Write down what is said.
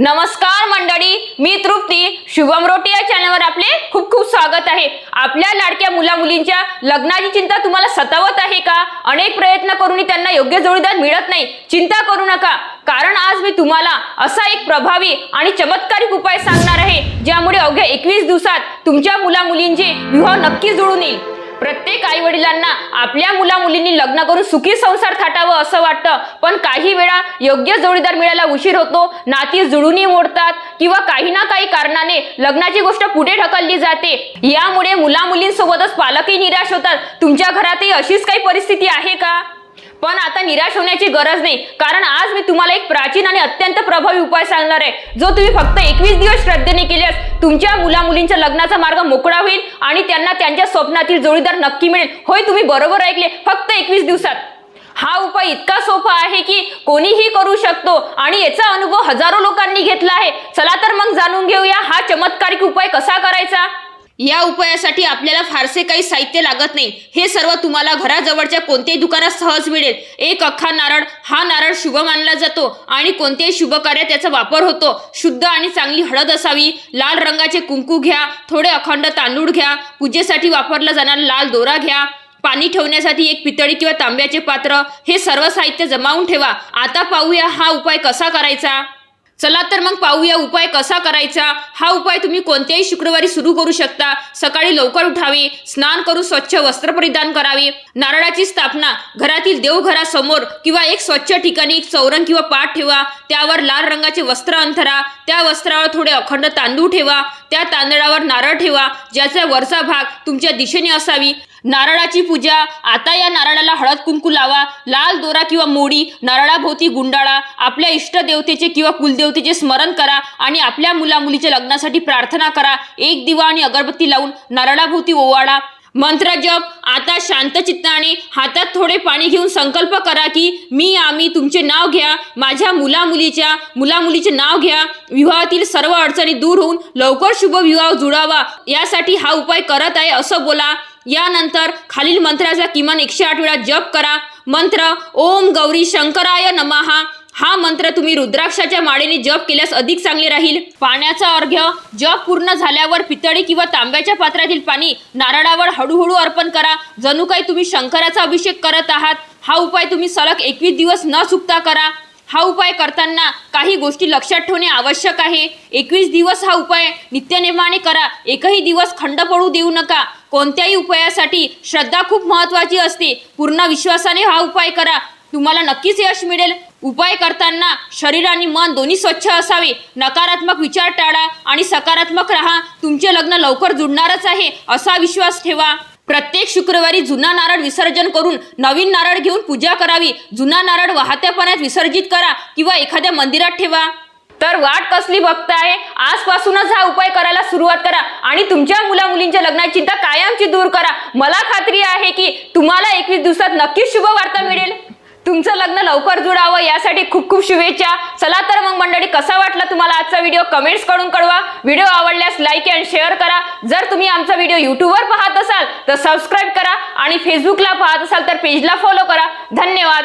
नमस्कार मंडळी मी तृप्ती. शुभम रोटी या चॅनलवर आपले खूप खूप स्वागत आहे. आपल्या लाडक्या मुला मुलींच्या लग्नाची चिंता तुम्हाला सतावत आहे का? अनेक प्रयत्न करूनही त्यांना योग्य जोडीदार मिळत नाही. चिंता करू नका. कारण आज मी तुम्हाला असा एक प्रभावी आणि चमत्कारिक उपाय सांगणार आहे ज्यामुळे अवघ्या एकवीस दिवसात तुमच्या मुला मुलींचे विवाह नक्की जुळून येईल. प्रत्येक आई वडिलांना आपल्या मुला मुलींनी लग्न करून सुखी संसार थाटावं असं वाटतं. पण काही वेळा योग्य जोडीदार मिळायला उशीर होतो नाती जुळूनही मोडतात किंवा काही ना काही कारणाने लग्नाची गोष्ट पुढे ढकलली जाते. यामुळे मुला मुलींसोबतच पालकही निराश होतात. तुमच्या घरातही अशीच काही परिस्थिती आहे का? पण आता निराश होण्याची गरज नाही. कारण आज मी तुम्हाला एक प्राचीन आणि अत्यंत प्रभावी उपाय सांगणार आहे. जो तुम्ही फक्त एकवीस दिवस श्रद्धेने केल्यास तुमच्या मुला मुलींच्या लग्नाचा मार्ग मोकळा होईल आणि त्यांना त्यांच्या स्वप्नातील जोडीदार नक्की मिळेल. होय तुम्ही बरोबर ऐकले. फक्त एकवीस दिवसात. हा उपाय इतका सोपा आहे की कोणीही करू शकतो आणि याचा अनुभव हजारो लोकांनी घेतला आहे. चला तर मग जाणून घेऊया हा चमत्कारिक उपाय कसा करायचा? या उपायासाठी आपल्याला फारसे काही साहित्य लागत नाही. हे सर्व तुम्हाला घराजवळच्या कोणत्याही दुकानात सहज मिळेल. एक अख्खा नारळ हा नारळ शुभ मानला जातो आणि कोणत्याही शुभ कार्यात त्याचा वापर होतो. शुद्ध आणि चांगली हळद असावी लाल रंगाचे कुंकू घ्या थोडे अखंड तांदूळ घ्या पूजेसाठी वापरला जाणारा लाल दोरा घ्या पाणी ठेवण्यासाठी एक पितळी किंवा तांब्याचे पात्र हे सर्व साहित्य जमावून ठेवा. आता पाहूया हा उपाय कसा करायचा? चला तर मग पाहूया उपाय कसा करायचा? हा उपाय तुम्ही कोणत्याही शुक्रवारी सुरू करू शकता. सकाळी लवकर उठावे स्नान करून स्वच्छ वस्त्र परिधान करावे. नारळाची स्थापना घरातील देवघरासमोर किंवा एक स्वच्छ ठिकाणी एक चौरंग किंवा पाठ ठेवा. त्यावर लाल रंगाचे वस्त्र अंथरा. त्या वस्त्रावर थोडे अखंड तांदूळ ठेवा. त्या तांदळावर नारळ ठेवा ज्याचा वरचा भाग तुमच्या दिशेने असावी. नारळाची पूजा. आता या नारळाला हळद कुंकू लावा. लाल दोरा किंवा मोडी नारळाभोवती गुंडाळा. आपल्या इष्टदेवतेचे किंवा कुलदेवतेचे स्मरण करा आणि आपल्या मुलामुलीच्या लग्नासाठी प्रार्थना करा. एक दिवा आणि अगरबत्ती लावून नारळाभोवती ओवाळा. मंत्र जप. आता शांत चित्ताने हातात थोडे पाणी घेऊन संकल्प करा की मी आम्ही तुमचे नाव घ्या. माझ्या मुलामुलीच्या मुलामुलीचे नाव घ्या. विवाहातील सर्व अडचणी दूर होऊन लवकर शुभ विवाह जुळावा. यासाठी हा उपाय करत आहे असं बोला. यानंतर खालील मंत्राचा किमान एकशे आठ वेळा जप करा. मंत्र ओम गौरी शंकराय नमहा हा मंत्र तुम्ही रुद्राक्षाच्या माळेने जप केल्यास अधिक चांगले राहील. पाण्याचा अर्घ्य जप पूर्ण झाल्यावर पितळी किंवा तांब्याच्या पात्रातील पाणी नारळावर हळूहळू अर्पण करा. जणू काही तुम्ही शंकराचा अभिषेक करत आहात हा उपाय तुम्ही सलग एकवीस दिवस न चुकता करा. हा उपाय करताना काही गोष्टी लक्षात ठेवणे आवश्यक आहे. एकवीस दिवस हा उपाय नित्यनेमाने करा. एकही दिवस खंड पडू देऊ नका. कोणत्याही उपायासाठी श्रद्धा खूप महत्वाची असते. पूर्ण विश्वासाने हा उपाय करा. तुम्हाला नक्कीच यश मिळेल. उपाय करताना शरीर आणि मन दोन्ही स्वच्छ असावे. नकारात्मक विचार टाळा आणि सकारात्मक राहा. तुमचे लग्न लवकर जुळणारच आहे असा विश्वास ठेवा. प्रत्येक शुक्रवारी जुना नारळ विसर्जन करून नवीन नारळ घेऊन पूजा करावी. जुना नारळ वाहत्या पाण्यात विसर्जित करा किंवा एखाद्या मंदिरात ठेवा. तर वाट कसली बघताय? आजपासूनच हा उपाय करायला सुरुवात करा आणि तुमच्या मुला मुलींच्या लग्नाची चिंता कायमची दूर करा. मला खात्री आहे की तुम्हाला एकवीस दिवसात नक्कीच शुभ वार्ता मिळेल. तुमचं लग्न लवकर जुळावं यासाठी खूप खूप शुभेच्छा. चला तर मग मंडळी कसा वाटला तुम्हाला आजचा व्हिडिओ? कमेंट्स करून कळवा. व्हिडिओ आवडल्यास लाईक अँड शेअर करा. जर तुम्ही आमचा व्हिडिओ युट्यूबवर पाहत असाल तर सबस्क्राईब करा आणि फेसबुकला पाहत असाल तर पेजला फॉलो करा. धन्यवाद.